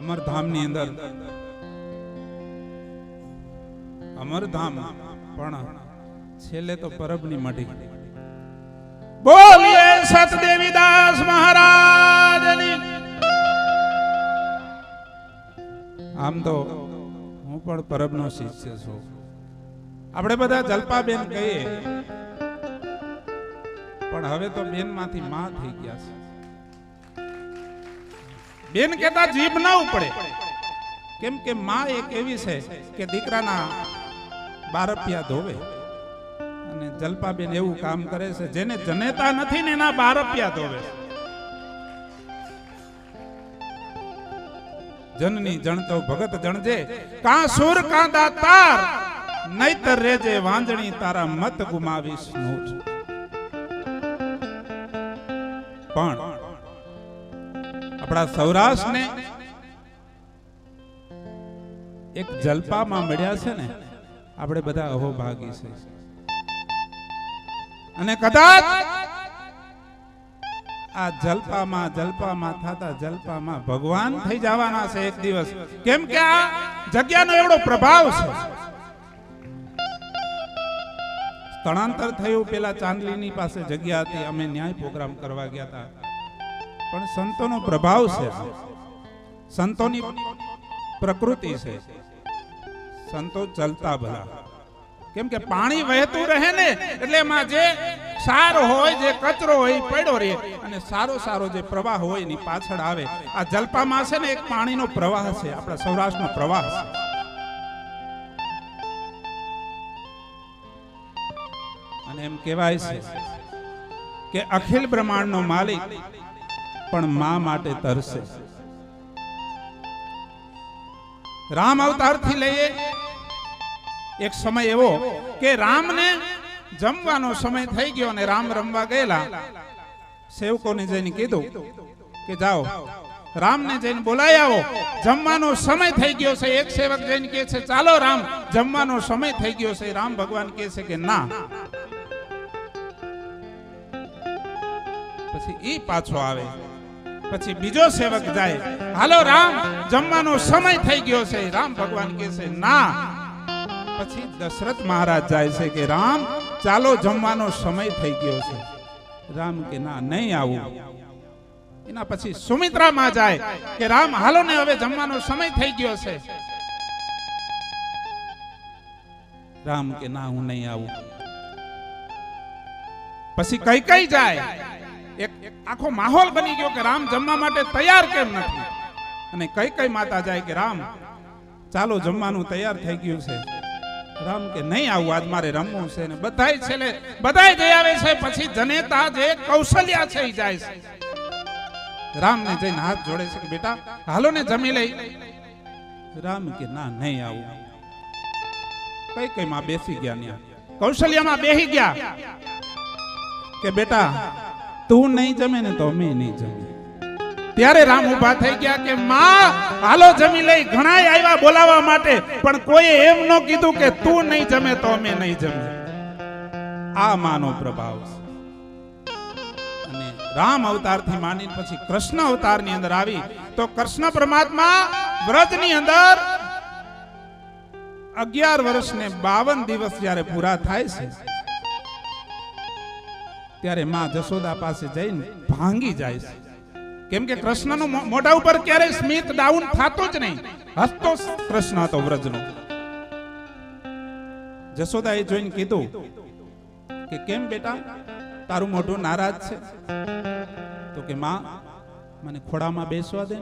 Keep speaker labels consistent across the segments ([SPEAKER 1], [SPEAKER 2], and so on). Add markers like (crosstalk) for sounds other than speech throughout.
[SPEAKER 1] અમરધામની અંદર. અમરધામ પણ છેલ્લે તો પરબની મઢી બોલીએ સતદેવીદાસ મહારાજની. આમ તો હું પણ પરબનો શિષ્ય છું. આપણે બધા જલપાબેન કહીએ, પણ હવે તો બેનમાંથી માં થઈ ગયા છે. બેન કેતા જીભ ના ઉપડે. કેમ કે માં એક એવી છે કે દીકરાના બારપિયા ધોવે. અને જલપાબેન એવું કામ કરે છે, જેને જનેતા નથી ને એના બારપિયા ધોવે. જનની જણતો ભગત જણજે, કા સુર, કા દાતાર નહીતર રેજે વાંજણી તારા મત ગુમાવીશ નોટ. પણ આપણા સૌરાષ્ટ્રને એક જલપામાં મળ્યા છે ને, આપણે બધા અહોભાગી છે. અને કદાચ આ જલપામાં જલપામાં થતા જલપામાં ભગવાન થઈ જવાના છે એક દિવસ. કેમ કે આ જગ્યાનો એવડો પ્રભાવ છે. સ્થળાંતર થયું, પેલા ચાંદલીની પાસે જગ્યા હતી, અમે ન્યાય પ્રોગ્રામ કરવા ગયા હતા. પણ સંતોનો પ્રભાવ છે. સંતોની પ્રકૃતિ છે. સંતો ચલતા ભલા. કેમ કે પાણી વહેતું રહે ને, એટલે એમાં જે સાર હોય, જે કચરો હોય, એ પડ્યો રહે. અને સારો સારો જે પ્રવાહ હોય, એની પાછળ આવે. આ જલપામાં છે ને, એક પાણીનો પ્રવાહ છે. આપણા સૌરાષ્ટ્રનો પ્રવાહ છે. અને એમ કહેવાય છે કે અખિલ બ્રહ્માંડનો માલિક પણ મા માટે તરસે. રામ અવતારથી લઈએ. એક સમય એવો કે રામને જમવાનો સમય થઈ ગયો અને રામ રમવા ગયેલા. સેવકોને જઈને કીધું કે જાઓ, રામને જઈને બોલાય આવો. જમવાનો સમય થઈ ગયો છે. એક સેવક જઈને કહે છે, ચાલો રામ, જમવાનો સમય થઈ ગયો છે. રામ ભગવાન કહે છે કે, ના. પછી એ પાછો આવે. પછી બીજો સેવક જાય. હાલો રામ, જમવાનો સમય થઈ ગયો છે. રામ ભગવાન કહે છે, ના. પછી દશરથ મહારાજ જાય છે કે, રામ, ચાલો જમવાનો સમય થઈ ગયો છે. રામ કે, ના, નહીં આવું. એના પછી સુમિત્રા માં જાય કે, રામ, હાલો ને હવે જમવાનો સમય થઈ ગયો છે. રામ કે, ના, હું નહીં આવું. પછી કઈ કઈ જાય. એક આખો માહોલ બની ગયો કે રામ જમવા માટે તૈયાર કેમ નથી? અને કઈ કઈ માતા જાય કે રામ, ચાલો જમવાનું તૈયાર થઈ ગયું છે. રામ કે નહીં આવું, આજ મારે રમવું છે ને બધાય છેલ્લે, બધાય જઈ આવે છે, પછી જનેતા જે કૌશલ્યા છે એ જાય છે. રામ ને જઈને હાથ જોડે છે કે બેટા, હાલો ને જમી લઈ. રામ કે ના, નહીં આવું. કઈ કઈ માં બેસી ગયા ત્યાં? કૌશલ્યામાં બેસી ગયા. કે બેટા તું નહીં જમે ને તો અમે નહીં જમે ત્યારે રામ ઊભા થઈ ગયા કે, માં, હાલો જમી લઈ. ઘણાય આવ્યા બોલાવવા માટે, પણ કોઈ એમ ન કીધું કે, તું નહીં જમે તો અમે નહીં જમે આ માનો પ્રભાવ અને રામ અવતારથી માની પછી કૃષ્ણ અવતારની અંદર આવી. તો કૃષ્ણ પરમાત્મા વ્રજની અંદર અગિયાર વર્ષ ને બાવન દિવસ જ્યારે પૂરા થાય છે ત્યારે માં જશોદા પાસે જઈને ભાંગી જાય છે. કેમ કે કૃષ્ણનો મોઢા ઉપર ક્યારેય સ્મિત ડાઉન થતો જ નહીં. હસતો કૃષ્ણ હતો વ્રજનો. જશોદા એ જોઈને કીધું કે કેમ બેટા, તારું મોઢું નારાજ છે? તો કે માં, મને ખોડામાં બેસવા દે.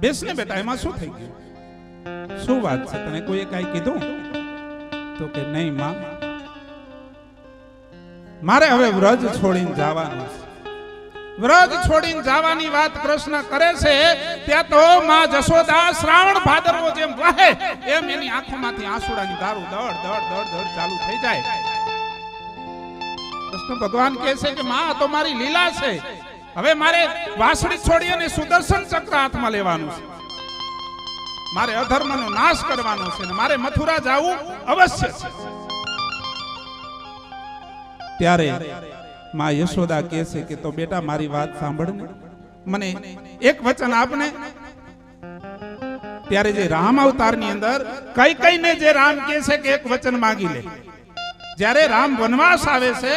[SPEAKER 1] બેસ ને બેટા, એમાં શું થઈ ગયું? શું વાત છે? તને કોઈએ કાંઈ કીધું? તો કે નહીં, માં. મારે હવે વ્રજ છોડીને જવાનું વ્રજ છોડીને જવાની વાત કૃષ્ણ કરે છે, ત્યાં તો માં જશોદા શ્રાવણ ભાદરવો જેમ વહે, એમ એની આંખોમાંથી આંસુડાની ધારું દડ દડ દડ દડ ચાલુ થઈ જાય. કૃષ્ણ ભગવાન કહે છે કે માં તો મારી લીલા છે. હવે મારે વાસળી છોડી અને સુદર્શન ચક્ર હાથમાં લેવાનું છે. મારે અધર્મનો નાશ કરવાનો છે ને મારે મથુરા જવું અવશ્ય છે. ત્યારે માં યશોદા કહે છે કે, તો બેટા, મારી વાત સાંભળ મને એક વચન આપને. ત્યારે જે રામ અવતારની અંદર કઈ કઈ ને જે રામ કહે છે કે એક વચન માંગી લે. જ્યારે રામ વનવાસ આવે છે,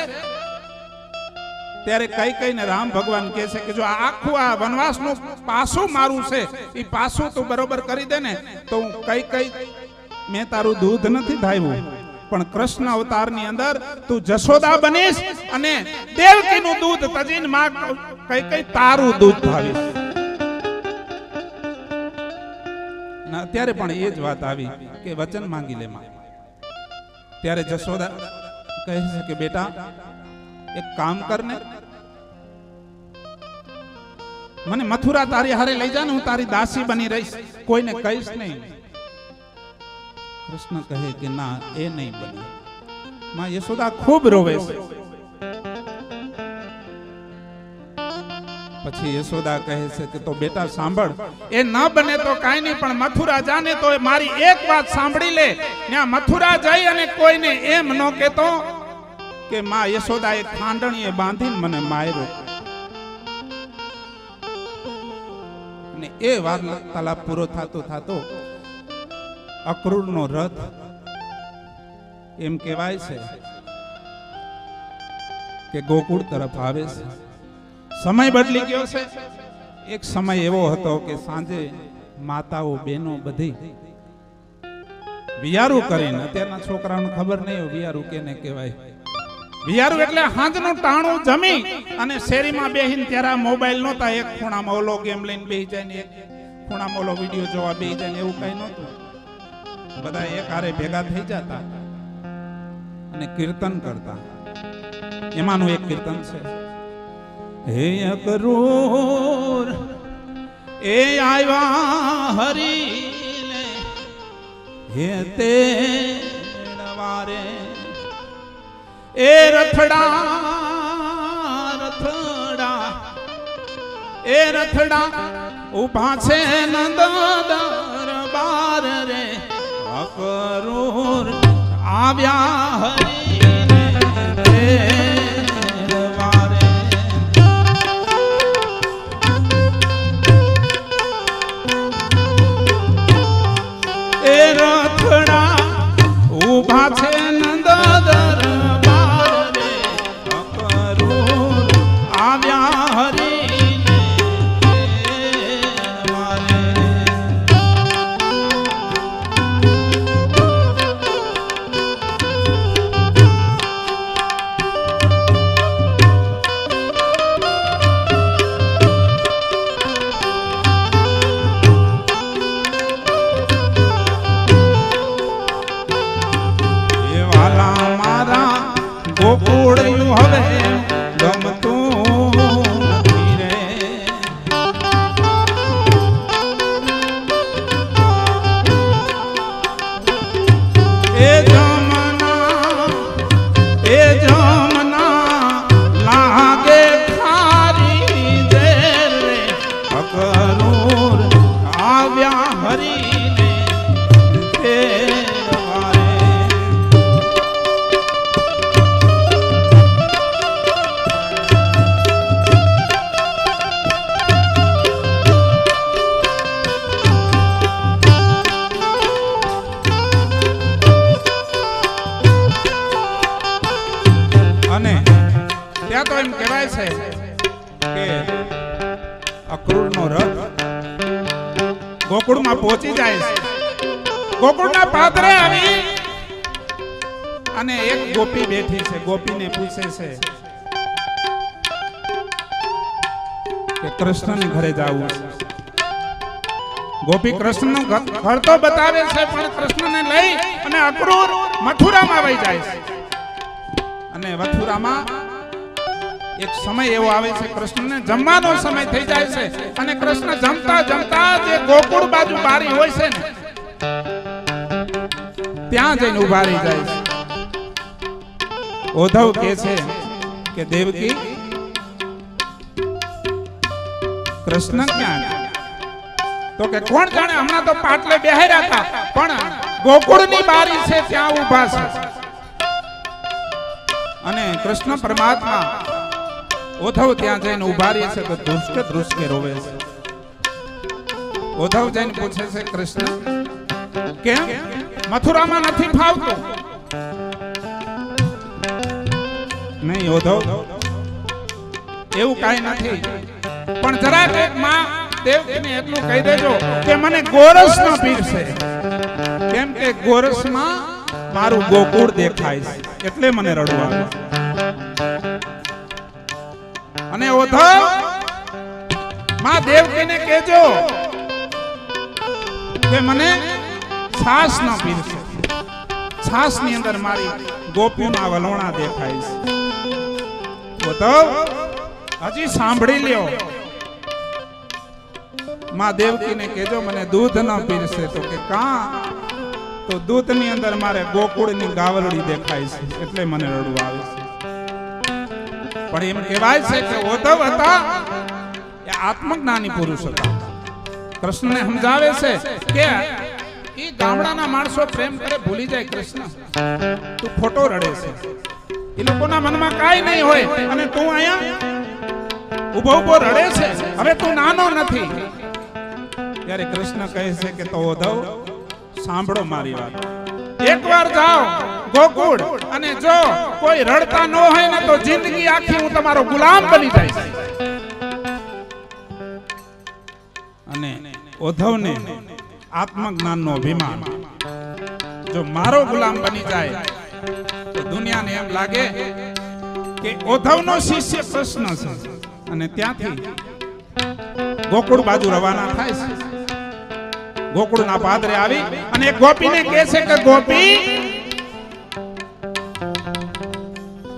[SPEAKER 1] ત્યારે કઈ કઈ ને રામ ભગવાન કહે છે કે, જો આખું આ વનવાસનું પાસું મારું છે એ પાસું તું બરોબર કરી દે ને, તો હું કઈ કઈ, મેં તારું દૂધ નથી ધાવ્યું પણ કૃષ્ણ અવતારની અંદર તું જશોદા બનીશ અને દેવકીનું દૂધ તજીનમાં કઈ કઈ તારું દૂધ ભાવીશ. અત્યારે પણ એ જ વાત આવી કે વચન માંગી લે ત્યારે જશોદા કહે છે કે બેટા, એક કામ કર ને મને મથુરા તારી હારે લઈ જા ને, હું તારી દાસી બની રહીશ. કોઈને કહીશ નહીં. કૃષ્ણ કહે કે ના એ નહીં બને. માં યશોદા ખૂબ રોવે છે. પછી યશોદા કહે છે કે તો બેટા સાંભળ એ ન બને તો કાંઈ નહીં પણ મથુરા જાને તો મારી એક વાત સાંભળી લે. ત્યાં મથુરા જઈ અને કોઈને એમ ન કહેતો કે માં યશોદા એ ખાંડણીએ બાંધીને મને માર્યો. અને એ વાર્તાલાપ પૂરો થતો થતો અક્રૂરનો રથ એમ કહેવાય છે કે ગોકુળ તરફ આવે છે. સમય બદલી ગયો છે. એક સમય એવો હતો કે સાંજે માતાઓ, બહેનો બધી વિયારું કરીને, અત્યારના છોકરાઓને ખબર નહીં વિયારું કેને કહેવાય. વિયારું એટલે હાંજનું ટાણું જમી અને શેરીમાં બેહીને ત્યારે મોબાઈલ નહોતા. એક ખૂણામાં ઓલો ગેમ લઈને બેહી જાય ને એક ખૂણામાં ઓલો વીડિયો જોવા બેહી જાય એવું કઈ નહોતું. બધા એક હારે ભેગા થઈ જતા અને કીર્તન કરતા. એમાંનું એક કીર્તન છે. હે અકરૂર, એ આવ્યા હરીને, હે તે વારે એ રથડા રથડા, એ રથડા ઊભા છે નંદ દરબાર રે અકરૂર આવ્યા હરીને કે અક્રૂરનો રથ ગોકુળમાં પહોંચી જાય. છે ગોકુળના પાદરે આવી અને એક ગોપી બેઠી છે. ગોપીને પૂછે છે કે કૃષ્ણને ઘરે જવું છે. ગોપી કૃષ્ણનું ઘર તો બતાવે છે, પણ કૃષ્ણને લઈ અને અક્રૂર મથુરામાં વહી જાય છે. અને મથુરામાં એક સમય એવો આવે છે, કૃષ્ણને જમવાનો સમય થઈ જાય છે અને કૃષ્ણ જમતા જમતા જે ગોકુળ બાજુ બારી હોય છે ને, ત્યાં જઈને ઊભા રહી જાય છે. ઓધવ કે છે કે, દેવકી, કૃષ્ણ ક્યાં તો કે, કોણ જાણે, હમણાં તો પાટલે બેહાર્યા હતા, પણ ગોકુળની બારી છે, ત્યાં ઊભા છે. અને કૃષ્ણ પરમાત્મા ઓધવ ત્યાં જઈને ઊભા રહે છે તો ધ્રુસકે ધ્રુસકે રોવે છે. ઉદ્ધવ જઈને પૂછે છે, કૃષ્ણ, કેમ? મથુરામાં નથી ફાવતો? નહીં ઉદ્ધવ એવું કાંઈ નથી. પણ જરાક એક માં દેવકીને એટલું કહી દેજો કે મને ગોરસ નો પીરશે કેમ કે ગોરસમાં મારું ગોકુળ દેખાય છે, એટલે મને રડવા છે. અને ઉદ્ધવમાં દેવકીને કહેજો કે મને છાસ ન પીરશે છાસની અંદર મારી ગોપીઓના વલોણા દેખાય છે. ઉદ્ધવ હજી સાંભળી લ્યો. માં દેવકીને કહેજો મને દૂધ ન પીરશે તો કે કા? તો દૂધની અંદર મારે ગોકુળની ગાવલડી દેખાય છે, એટલે મને રડવું આવે છે. પણ એમ કહેવાય છે કે ઉદ્ધવ હતા એ આત્મજ્ઞાની પુરુષ હતા. કૃષ્ણને સમજાવે છે કે એ ગામડાના માણસો પ્રેમ કરે ભૂલી જાય કૃષ્ણ. તું ખોટો રડે છે. એ લોકોના મનમાં કાંઈ નહીં હોય અને તું અહીંયા ઊભો ઊભો રડે છે. હવે તું નાનો નથી. ત્યારે કૃષ્ણ કહે છે કે તો ઉદ્ધવ, સાંભળો મારી વાત. એકવાર જાઓ. ગોકુળ અને જો કોઈ રડતા ન હોય ને તો જિંદગી આખી હું તમારો ગુલામ બની જાય. અને ઓધવને આત્મજ્ઞાનનો અભિમાન. જો મારો ગુલામ બની જાય, તો દુનિયાને એમ લાગે કે ઓધવનો શિષ્ય પ્રશ્ન છે. અને ત્યાંથી ગોકુળ બાજુ રવાના થાય છે. ગોકુળના પાદરે આવી અને ગોપીને કહે છે કે, ગોપી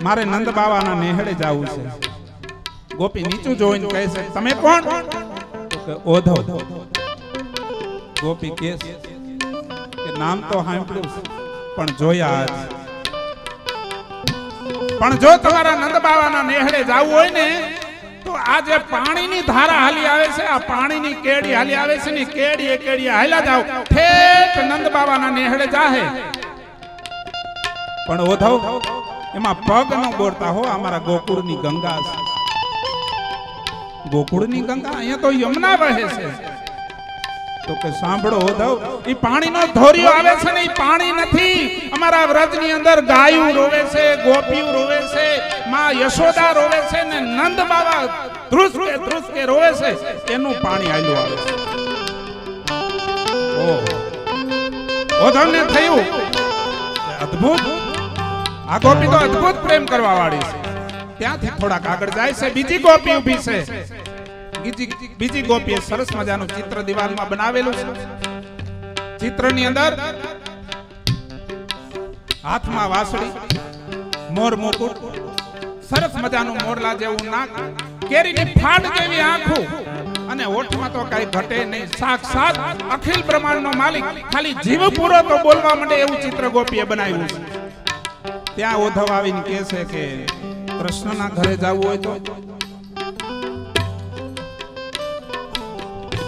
[SPEAKER 1] મારે નંદ બાવાના નેહડે જવું છે. ગોપી નીચું જોઈને કહે છે, તમે કોણ? કે ઓધવ ગોપી કે કે, નામ તો સાંભળ્યું પણ જોયા પણ જો તમારા નંદ બાવાના નેહડે જવું હોય ને, તો આ જે પાણીની ધારા હાલી આવે છે, આ પાણીની કેડી હાલી આવે છે ને કેડી એ કેડી હાલ્યા જાવ ઠેઠ નંદ બાવાના નેહડે જાહે. પણ ઓધવ એમાં પગ ન બોરતા હો અમારા ગોકુળની ગંગા છે. ગોકુળની ગંગા અહીંયા તો યમુના વહે છે. તો કે સાંભળો ઉદ્ધવ, ઈ પાણીનો ધોરિયો આવે છે ને ઈ પાણી નથી. અમારા વ્રજની અંદર ગાયું રોવે છે, ગોપીઓ રોવે છે, માં યશોદા રોવે છે ને નંદ બાબા ધ્રુસકે ધ્રુસકે રોવે છે. એનું પાણી આલ્યું આવે છે. ઓહો. ઓધવને થયું. અદ્ભુત. આ ગોપી તો અદ્ભુત પ્રેમ કરવા વાળી છે. ત્યાંથી થોડાક આગળ જાય છે. બીજી ગોપી ઊભી છે. બીજી ગોપીએ સરસ મજાનું ચિત્ર દિવાલમાં બનાવેલું છે. ચિત્રની અંદર હાથમાં વાસળી, મોર મુકુટ, સરસ મજાનું મોરલા જેવું નાક, કેરીની ફાડ જેવી આંખો અને ઓઠમાં તો કઈ ઘટે નહીં. સાક્ષાત અખિલ બ્રહ્માંડનો માલિક, ખાલી જીવ પૂરો તો બોલવા માટે એવું ચિત્ર ગોપીએ બનાવ્યું છે. ત્યાં ઓધવ આવીને કહે છે કે કૃષ્ણના ઘરે જવું હોય તો.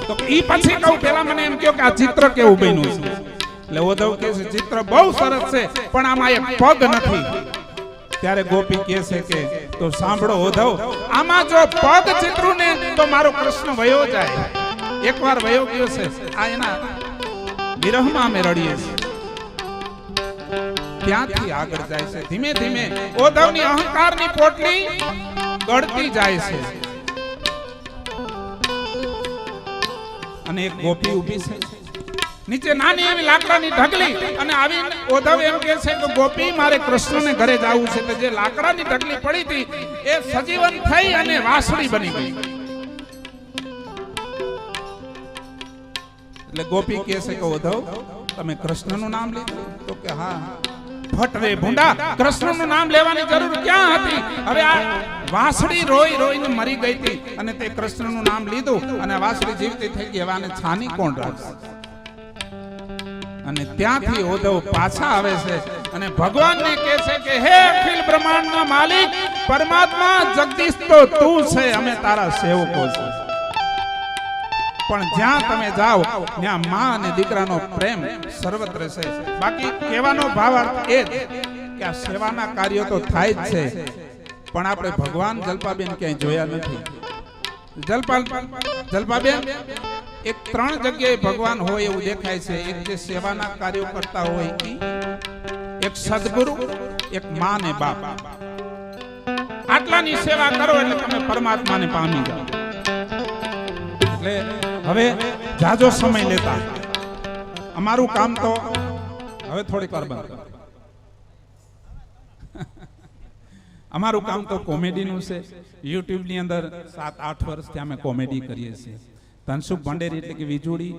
[SPEAKER 1] તો ઈ પછી કહું, પેલા મને એમ કહો કે આ ચિત્ર કેવું બન્યું છે? એટલે ઉદ્ધવ કહે છે, ચિત્ર બહુ સરસ છે, પણ આમાં એક પગ નથી. ત્યારે ગોપી કહે છે કે, તો સાંભળો ઉદ્ધવ આમાં જો પગ ચિત્રું ને તો મારો કૃષ્ણ વયો જાય. એકવાર વયો ગયો છે, આ એના વિરહમાં અમે રડીએ છીએ. ત્યાંથી આગળ જાય છે. ધીમે ધીમે ઓધવની અહંકારની પોટલી ગળતી જાય છે. અને એક ગોપી ઊભી છે. નીચે નાની એવી લાકડાની ઢગલી અને આવી ઓધવ એમ કહે છે કે, ગોપી, મારે કૃષ્ણને ઘરે જવું છે. તો જે લાકડાની ઢગલી પડી હતી, એ સજીવન થઈ અને વાસળી બની ગઈ. એટલે ગોપી કહે છે કે ઓધવ તમે કૃષ્ણનું નામ લીધું. તો કે, હા. ફટ રે ભૂંડા. કૃષ્ણનું નામ લેવાની જરૂર ક્યાં હતી? હવે આ વાસળી રોઈ રોઈને મરી ગઈ હતી અને તે કૃષ્ણનું નામ લીધું અને વાસળી જીવતી થઈ ગઈ. હવે છાની કોણ રાખશે? અને ત્યાંથી ઉદ્ધવ પાછા આવે છે અને ભગવાનને કહે છે કે, હે અખિલ બ્રહ્માંડના માલિક, પરમાત્મા જગદીશ તો તું છે, અમે તારા સેવકો છે પણ જ્યાં તમે જાઓ, ત્યાં માં અને દીકરાનો પ્રેમ સર્વત્ર છે. બાકી કહેવાનો ભાવાર્થ એ જ કે આ સેવાના કાર્યો તો થાય જ છે, પણ આપણે ભગવાન જલપાબેન ક્યાંય જોયા નથી. જલપાલ, જલપાબેન, એક ત્રણ જગ્યાએ ભગવાન હોય એવું દેખાય છે. એક જે સેવાના કાર્યો કરતા હોય એક સદગુરુ, એક મા ને બાપ. આટલાની સેવા કરો એટલે તમે પરમાત્માને પામી જાઓ. એટલે હવે જાજો સમય લેતા. અમારું કામ તો હવે થોડીક વાર બંધ (laughs) અમારું કામ તો કોમેડીનું છે. યુટ્યુબની અંદર સાત આઠ વર્ષથી અમે કોમેડી કરીએ છીએ. ધનસુખ ભંડેરી એટલે કે વિજુડી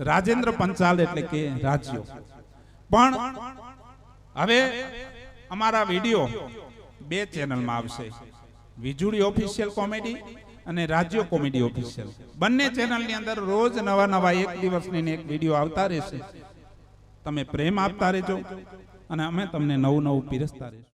[SPEAKER 1] રાજેન્દ્ર પંચાલ એટલે કે રાજ્યો. પણ હવે અમારા વીડિયો બે ચેનલમાં આવશે. વિજુડી ઓફિશિયલ કોમેડી અને રાજ્ય કોમેડી ઓફિશિયલ. બંને ચેનલની અંદર રોજ નવા નવા એક દિવસની એક વીડિયો આવતા રહેશે. તમે પ્રેમ આપતા રહેજો અને અમે તમને નવું નવું પીરસતા રહેશું.